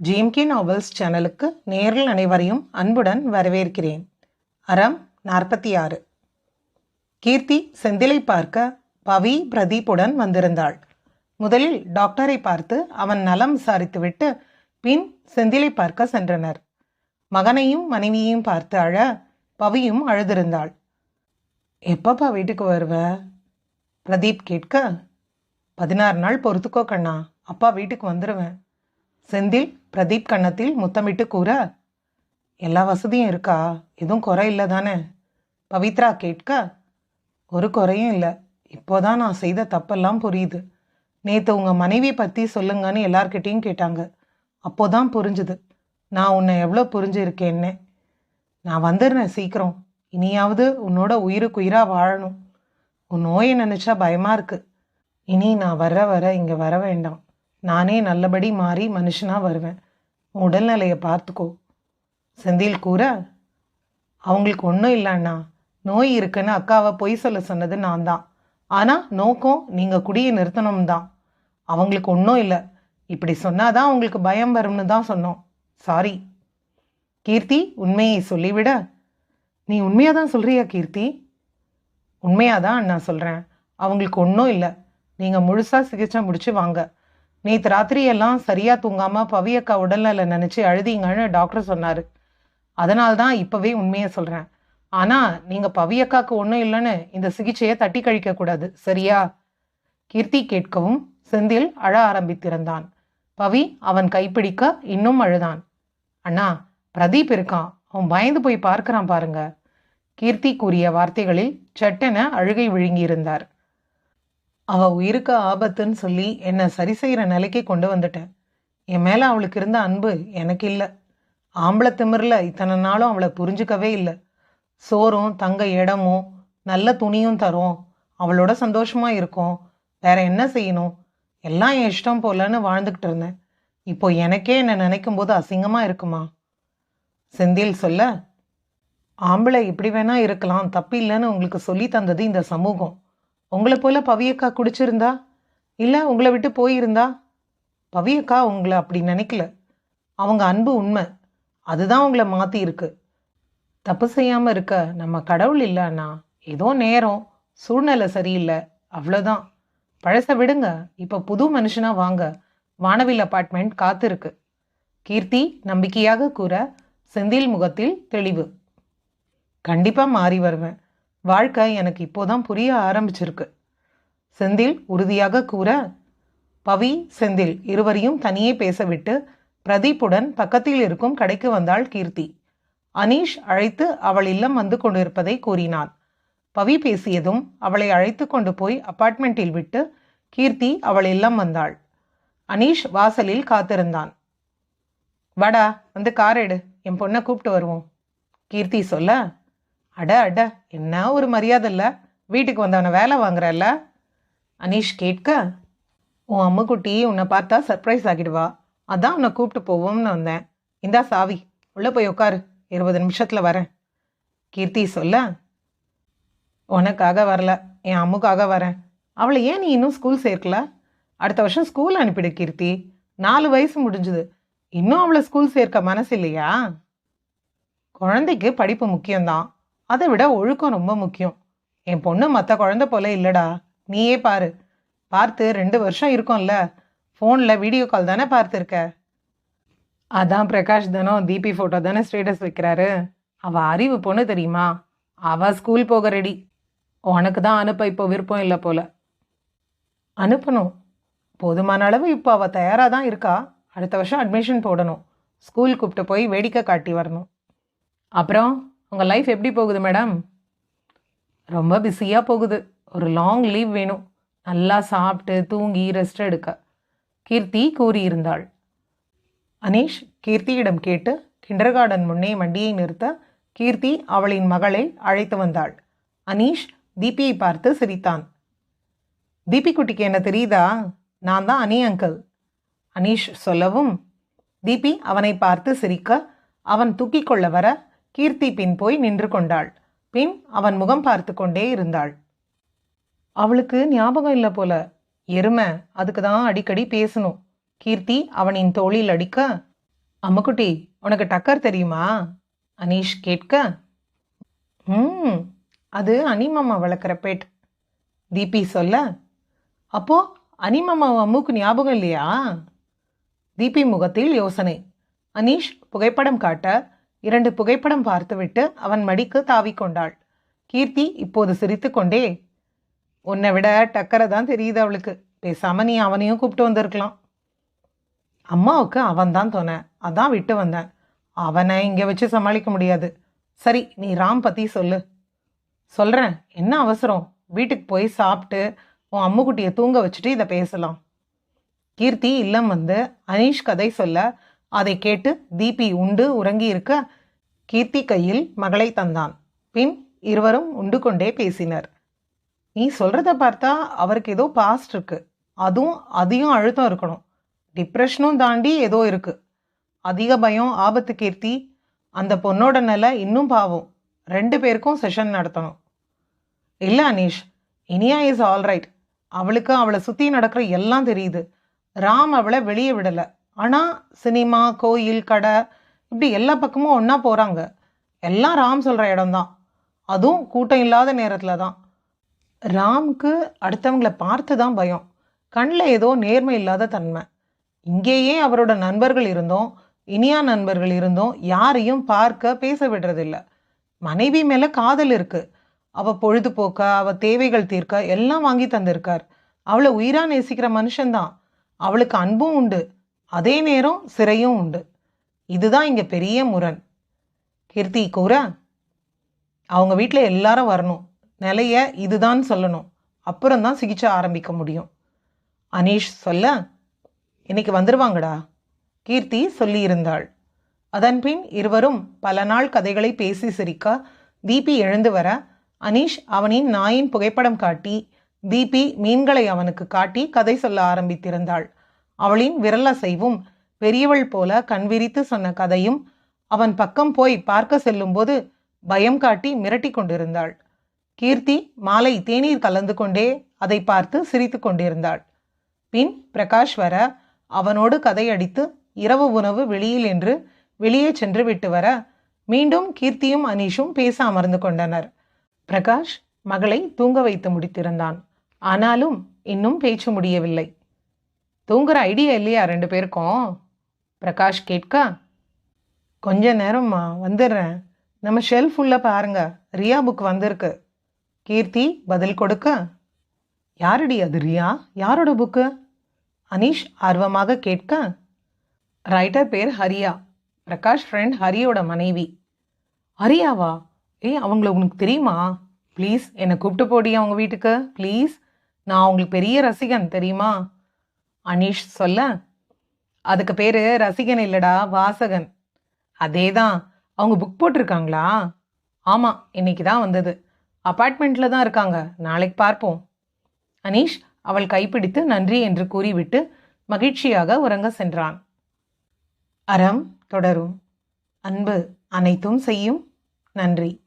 GMK novels சேனலுக்கு நேரில் அனைவரையும் அன்புடன் வரவேற்கிறேன். அறம் நாற்பத்தி ஆறு கீர்த்தி செந்திலை பார்க்க பவி பிரதீப்புடன் வந்திருந்தாள். முதலில் டாக்டரை பார்த்து அவன் நலம் விசாரித்துவிட்டு பின் செந்திலை பார்க்க சென்றனர். மகனையும் மனைவியையும் பார்த்து அழ பவியும் அழுதிருந்தாள். எப்பப்பா வீட்டுக்கு வருவ? பிரதீப் கேட்க பதினாறு நாள் பொறுத்துக்கோ கண்ணா அப்பா வீட்டுக்கு வந்துடுவேன் செந்தில் பிரதீப் கன்னத்தில் முத்தமிட்டு கூற எல்லா வசதியும் இருக்கா? எதுவும் குறை இல்லை தானே? பவித்ரா கேட்க ஒரு குறையும் இல்லை. இப்போதான் நான் செய்த தப்பெல்லாம் புரியுது. நேற்று உங்கள் மனைவி பற்றி சொல்லுங்கன்னு எல்லார்கிட்டேயும் கேட்டாங்க. அப்போதான் புரிஞ்சுது. நான் உன்னை எவ்வளோ புரிஞ்சிருக்கேன்னு. நான் வந்துடுறேன் சீக்கிரம். இனியாவது உன்னோட உயிருக்கு உயிராக வாழணும். உன் நோயை நினச்சா பயமாக இருக்கு. இனி நான் வர வர இங்கே வர வேண்டாம். நானே நல்லபடி மாறி மனுஷனாக வருவேன். உன் உடல்நிலையை பார்த்துக்கோ. செந்தில் கூற அவங்களுக்கு ஒன்றும் இல்லைண்ணா. நோய் இருக்குன்னு அக்காவை பொய் சொல்ல சொன்னது நான் தான். ஆனால் நோக்கம் நீங்கள் குடியை நிறுத்தணும் தான். அவங்களுக்கு ஒன்றும் இல்லை. இப்படி சொன்னாதான் உங்களுக்கு பயம் வரும்னு தான் சொன்னோம். சாரி கீர்த்தி உண்மையை சொல்லிவிட. நீ உண்மையாக தான் சொல்கிறியா கீர்த்தி? உண்மையாக தான் நான் சொல்கிறேன் அவங்களுக்கு ஒன்றும் இல்லை. நீங்கள் முழுசாக சிகிச்சை முடிச்சு வாங்க. நேற்று ராத்திரியெல்லாம் சரியாக தூங்காமல் பவியக்கா உடல்நல நினச்சி அழுதிங்கன்னு டாக்டர் சொன்னார். அதனால்தான் இப்போவே உண்மையை சொல்கிறேன் ஆனால் நீங்கள் பவியக்காக்கு ஒன்றும் இல்லைன்னு இந்த சிகிச்சையை தட்டி கழிக்கக்கூடாது சரியா? கீர்த்தி கேட்கவும் செந்தில் அழ ஆரம்பித்திருந்தான். பவி அவன் கைப்பிடிக்க இன்னும் அழுதான். அண்ணா பிரதீப் இருக்கான். அவன் பயந்து போய் பார்க்கிறான் பாருங்க. கீர்த்தி கூறிய வார்த்தைகளில் சட்டென அழுகை விழுங்கியிருந்தார். அவள் உயிருக்கு ஆபத்துன்னு சொல்லி என்னை சரி செய்கிற நிலைக்கு கொண்டு வந்துட்டேன் என் மேலே அவளுக்கு இருந்த அன்பு எனக்கு இல்லை. ஆம்பளை திமிரில் இத்தனை நாளும் அவளை புரிஞ்சுக்கவே இல்லை. சோறும் தங்க இடமும் நல்ல துணியும் தரும். அவளோட சந்தோஷமாக இருக்கும். வேற என்ன செய்யணும்? எல்லாம் என் இஷ்டம் போலன்னு வாழ்ந்துக்கிட்டு இருந்தேன். இப்போ எனக்கே என்னை நினைக்கும் போது அசிங்கமாக இருக்குமா? செந்தில் சொல்ல ஆம்பளை இப்படி வேணா இருக்கலாம். தப்பு இல்லைன்னு உங்களுக்கு சொல்லி தந்தது இந்த சமூகம். உங்களை போல பவியக்கா குடிச்சிருந்தா? இல்லை உங்களை விட்டு போயிருந்தா? பவியக்கா உங்களை அப்படி நினைக்கல. அவங்க அன்பு உண்மை. அதுதான் உங்களை மாற்றி இருக்கு. தப்பு செய்யாமல் இருக்க நம்ம கடவுள் இல்லைன்னா ஏதோ நேரம் சூழ்நிலை சரியில்லை. அவ்வளோதான் பழச விடுங்க. இப்போ புது மனுஷனாக வாங்க. வானவில் அப்பார்ட்மெண்ட் காத்திருக்கு. கீர்த்தி நம்பிக்கையாக கூற செந்தில் முகத்தில் தெளிவு. கண்டிப்பாக மாறி வருவேன். வாழ்க்கை எனக்கு இப்போதான் புரிய ஆரம்பிச்சிருக்கு. செந்தில் உறுதியாக கூற பவி செந்தில் இருவரையும் தனியே பேசவிட்டு பிரதீப்புடன் பக்கத்தில் இருக்கும் கடைக்கு வந்தாள் கீர்த்தி. அனீஷ் அழைத்து அவள் இல்லம் வந்து கொண்டிருப்பதை கூறினான். பவி பேசியதும் அவளை அழைத்து கொண்டு போய் அப்பார்ட்மெண்ட்டில் விட்டு கீர்த்தி அவள் இல்லம் வந்தாள். அனீஷ் வாசலில் காத்திருந்தான். வாடா வந்து கார் எடு. என் பொண்ணை கூப்பிட்டு வருவோம். கீர்த்தி சொல்ல அட அட என்ன ஒரு மரியாதை இல்லை. வீட்டுக்கு வந்தவனை வேலை வாங்குறல்ல? அனீஷ் கேட்க. உன் அம்முக்குட்டி உன்னை பார்த்தா சர்ப்ரைஸ் ஆகிடுவா. அதான் உன்னை கூப்பிட்டு போவோம்னு வந்தேன். இந்தா சாவி உள்ளே போய் உட்காரு. இருபது நிமிஷத்தில் வரேன். கீர்த்தி சொல்ல. உனக்காக வரல என் அம்முக்காக வரேன். அவளை ஏன் நீ இன்னும் ஸ்கூல் சேர்க்கல? அடுத்த வருஷம் ஸ்கூல் அனுப்பிடு கீர்த்தி. நாலு வயசு முடிஞ்சுது. இன்னும் அவளை ஸ்கூல் சேர்க்க மனசு இல்லையா? குழந்தைக்கு படிப்பு முக்கியம்தான். அதை விட ஒழுக்கம் ரொம்ப முக்கியம். என் பொண்ணு மற்ற குழந்தை போல இல்லைடா. நீயே பாரு. பார்த்து ரெண்டு வருஷம் இருக்கும்ல. ஃபோனில் வீடியோ கால் தானே பார்த்துருக்க? அதான் பிரகாஷ் தானோ தீபி ஃபோட்டோ தானே ஸ்டேட்டஸ் வைக்கிறாரு. அவள் அறிவு பொண்ணு தெரியுமா? அவள் ஸ்கூல் போக ரெடி உனக்கு தான் அனுப்ப இப்போ விருப்பம் இல்லை போல. அனுப்பணும். போதுமான அளவு இப்போ அவள் தயாராக தான் இருக்கா? அடுத்த வருஷம் அட்மிஷன் போடணும். ஸ்கூல் கூப்பிட்டு போய் வேடிக்கை காட்டி வரணும். அப்புறம்? உங்கள் லைஃப் எப்படி போகுது மேடம் ரொம்ப பிஸியாக போகுது. ஒரு லாங் லீவ் வேணும். நல்லா சாப்பிட்டு தூங்கி ரெஸ்ட் எடுக்க. கீர்த்தி கூறியிருந்தாள். அனீஷ் கீர்த்தியிடம் கேட்டு கிண்டர் கார்டன் முன்னே வண்டியை நிறுத்த கீர்த்தி அவளின் மகளை அழைத்து வந்தாள். அனீஷ் தீபியை பார்த்து சிரித்தான். தீபி குட்டிக்கு என்ன தெரியுதா? நான் தான் அனி அங்கிள் அனீஷ் சொல்லவும் தீபி அவனை பார்த்து சிரிக்க அவன் தூக்கிக் கொள்ள வர கீர்த்தி பின் போய் நின்று கொண்டாள். பின் அவன் முகம் பார்த்து கொண்டே இருந்தாள். அவளுக்கு ஞாபகம் இல்லை போல. எருமை அதுக்கு தான் அடிக்கடி பேசணும். கீர்த்தி அவனின் தோளில் அடிக்க அம்முக்குட்டி உனக்கு டக்கர் தெரியுமா? அனீஷ் கேட்க ம் அது அனிமாமா வளர்க்குற பேட். தீபி சொல்ல அப்போ அனிமாமா அம்முக்கு ஞாபகம் இல்லையா? தீபி முகத்தில் யோசனை. அனீஷ் புகைப்படம் காட்ட இரண்டு புகைப்படம் பார்த்துவிட்டு அவன் மடிக்கு தாவிக்கொண்டாள் கீர்த்தி இப்போது சிரித்துக்கொண்டே உன்னை விட டக்கரை தான் தெரியுது அவளுக்கு. பேசாம நீ அவனையும் கூப்பிட்டு வந்திருக்கலாம். அம்மாவுக்கு அவன்தான் தோண அதான் விட்டு வந்தேன். அவனை இங்கே வச்சு சமாளிக்க முடியாது. சரி நீ ராம் பற்றி சொல்லு. சொல்கிறேன் என்ன அவசரம்? வீட்டுக்கு போய் சாப்பிட்டு உன் அம்முக்குட்டியை தூங்க வச்சுட்டு இதை பேசலாம். கீர்த்தி இல்லம் வந்து அனீஷ் கதை சொல்ல அதை கேட்டு தீபி உண்டு உறங்கி இருக்க கீர்த்தி கையில் மகளை தந்தான். பின் இருவரும் உண்டு கொண்டே பேசினர். நீ சொல்கிறத பார்த்தா அவருக்கு ஏதோ பாஸ்ட் இருக்கு. அதுவும் அதிகம் அழுத்தம் இருக்கணும். டிப்ரெஷனும் தாண்டி ஏதோ இருக்கு. அதிக பயம் ஆபத்து கீர்த்தி. அந்த பொண்ணோட நிலை இன்னும் பாவம். ரெண்டு பேருக்கும் செஷன் நடத்தணும். இல்லை அனீஷ் இனியா இஸ் ஆல்ரைட் அவளுக்கு அவளை சுற்றி நடக்கிற எல்லாம் தெரியுது. ராம் அவளை வெளியே விடலை. ஆனால் சினிமா கோயில் கடை இப்படி எல்லா பக்கமும் ஒன்றா போகிறாங்க எல்லாம் ராம் சொல்கிற இடம்தான். அதுவும் கூட்டம் இல்லாத நேரத்தில் தான். ராம்க்கு அடுத்தவங்கள பார்த்து தான் பயம். கண்ணில் ஏதோ நேர்மை இல்லாத தன்மை. இங்கேயே அவரோட நண்பர்கள் இருந்தோம் இனியா நண்பர்கள் இருந்தோம் யாரையும் பார்க்க பேச விடுறதில்ல. மனைவி மேலே காதல் இருக்குது அவள் பொழுதுபோக்க அவள் தேவைகள் தீர்க்க எல்லாம் வாங்கி தந்திருக்கார். அவளை உயிராக நேசிக்கிற மனுஷன்தான். அவளுக்கு அன்பும் உண்டு. அதே நேரம் சிறையும் உண்டு. இதுதான் இங்கே பெரிய முரண். கீர்த்தி கூற அவங்க வீட்டில் எல்லாரும் வரணும். நிலைய இதுதான் சொல்லணும். அப்புறம் தான் சிகிச்சை ஆரம்பிக்க முடியும். அனீஷ் சொல்ல இன்னைக்கு வந்துருவாங்கடா. கீர்த்தி சொல்லியிருந்தாள். அதன்பின் இருவரும் பல நாள் கதைகளை பேசி சிரிக்க தீபி எழுந்து வர அனீஷ் அவனின் நாயின் புகைப்படம் காட்டி தீபி மீன்களை அவனுக்கு காட்டி கதை சொல்ல ஆரம்பித்திருந்தாள். அவளின் விரலசைவும் பெரியவள் போல கண்விரித்து சொன்ன கதையும் அவன் பக்கம் போய் பார்க்க செல்லும்போது பயம் காட்டி மிரட்டி கொண்டிருந்தாள். கீர்த்தி மாலை தேநீர் கலந்து கொண்டே அதை பார்த்து சிரித்து கொண்டிருந்தாள். பின் பிரகாஷ் வர அவனோடு கதையடித்து இரவு உணவு வெளியில் என்று வெளியே சென்று விட்டு வர மீண்டும் கீர்த்தியும் அனீஷும் பேச அமர்ந்து கொண்டனர். பிரகாஷ் மகளை தூங்க வைத்து முடித்திருந்தான். ஆனாலும் இன்னும் பேச்சு முடியவில்லை. தூங்குற ஐடியா இல்லையா ரெண்டு பேருக்கும்? பிரகாஷ் கேட்க கொஞ்ச நேரம்மா வந்துடுறேன். நம்ம ஷெல்ஃப் உள்ள பாருங்க. ரியா புக் வந்திருக்கு. கீர்த்தி பதில் கொடுக்க. யாரடி அது ரியா? யாரோட புக்கு அனீஷ் ஆர்வமாக கேட்க. ரைட்டர் பேர் ஹரியா. பிரகாஷ் ஃப்ரெண்ட் ஹரியோட மனைவி. ஹரியாவா? ஏய் அவங்கள உனக்கு தெரியுமா? ப்ளீஸ் என்னை கூப்பிட்டு போடி அவங்க வீட்டுக்கு? ப்ளீஸ் நான் அவங்களுக்கு பெரிய ரசிகன் தெரியுமா? அனீஷ் சொல்ல அதுக்கு பேர் ரசிகன் இல்லடா வாசகன். அதே தான் அவங்க புக் போட்டிருக்காங்களா? ஆமாம் இன்னைக்கு தான் வந்தது. அப்பார்ட்மெண்ட்டில் தான் இருக்காங்க. நாளைக்கு பார்ப்போம். அனீஷ் அவள் கைப்பிடித்து நன்றி என்று கூறிவிட்டு மகிழ்ச்சியாக உறங்க சென்றான். அறம் தொடரும். அன்பு அனைத்தும் செய்யும். நன்றி.